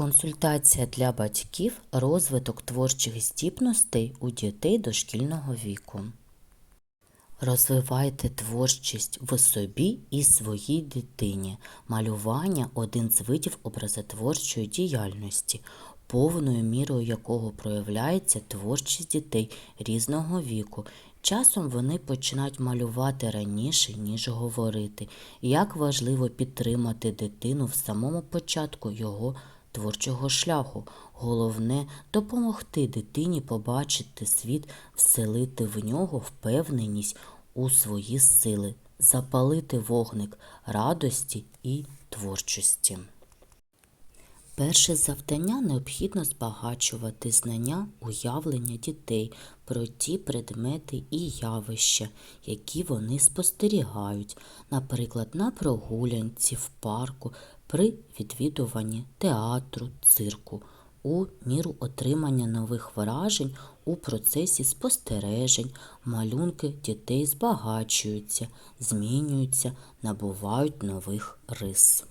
Консультація для батьків розвиток творчих здібностей у дітей дошкільного віку. Розвивайте творчість в собі і своїй дитині. Малювання один з видів образотворчої діяльності, повною мірою якого проявляється творчість дітей різного віку. Часом вони починають малювати раніше, ніж говорити. Як важливо підтримати дитину в самому початку його творчого шляху. Головне допомогти дитині побачити світ, вселити в нього впевненість у свої сили, запалити вогник радості і творчості. Перше завдання необхідно збагачувати знання, уявлення дітей про ті предмети і явища, які вони спостерігають, наприклад, на прогулянці в парку, при відвідуванні театру, цирку, у міру отримання нових вражень у процесі спостережень, малюнки дітей збагачуються, змінюються, набувають нових рис.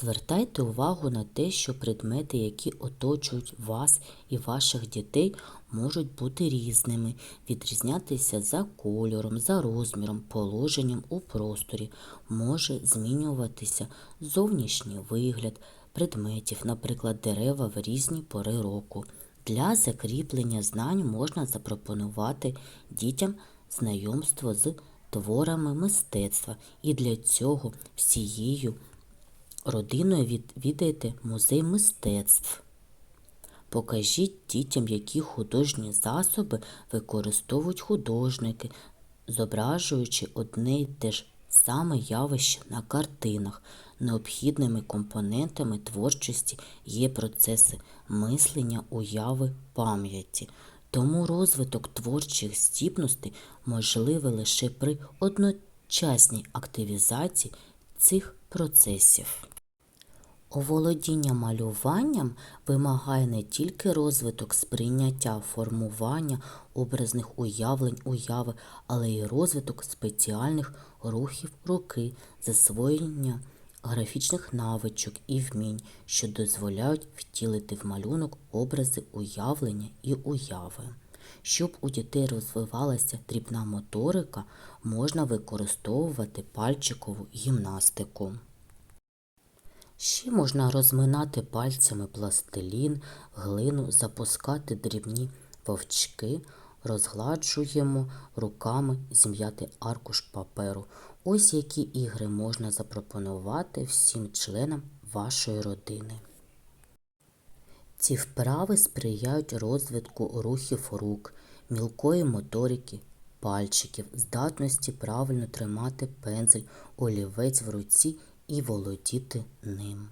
Звертайте увагу на те, що предмети, які оточують вас і ваших дітей, можуть бути різними, відрізнятися за кольором, за розміром, положенням у просторі, може змінюватися зовнішній вигляд предметів, наприклад, дерева в різні пори року. Для закріплення знань можна запропонувати дітям знайомство з творами мистецтва, і для цього всією родиною відвідайте музей мистецтв. Покажіть дітям, які художні засоби використовують художники, зображуючи одне й те ж саме явище на картинах. Необхідними компонентами творчості є процеси мислення, уяви, пам'яті. Тому розвиток творчих здібностей можливий лише при одночасній активізації цих процесів. Оволодіння малюванням вимагає не тільки розвиток сприйняття, формування образних уявлень, уяви, але й розвиток спеціальних рухів руки, засвоєння графічних навичок і вмінь, що дозволяють втілити в малюнок образи уявлення і уяви. Щоб у дітей розвивалася дрібна моторика, можна використовувати пальчикову гімнастику. Ще можна розминати пальцями пластилін, глину, запускати дрібні вовчки, розгладжуємо руками зім'яти аркуш паперу. Ось які ігри можна запропонувати всім членам вашої родини. Ці вправи сприяють розвитку рухів рук, мілкої моторики, пальчиків, здатності правильно тримати пензель, олівець в руці і володіти ним.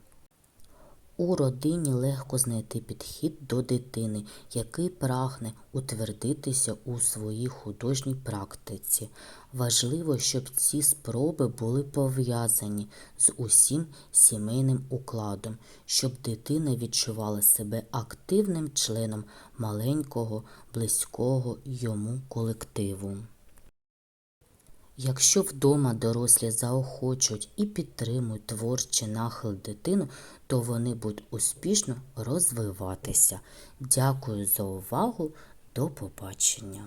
У родині легко знайти підхід до дитини, який прагне утвердитися у своїй художній практиці. Важливо, щоб ці спроби були пов'язані з усім сімейним укладом, щоб дитина відчувала себе активним членом маленького, близького йому колективу. Якщо вдома дорослі заохочують і підтримують творчий нахил дитину, то вони будуть успішно розвиватися. Дякую за увагу. До побачення!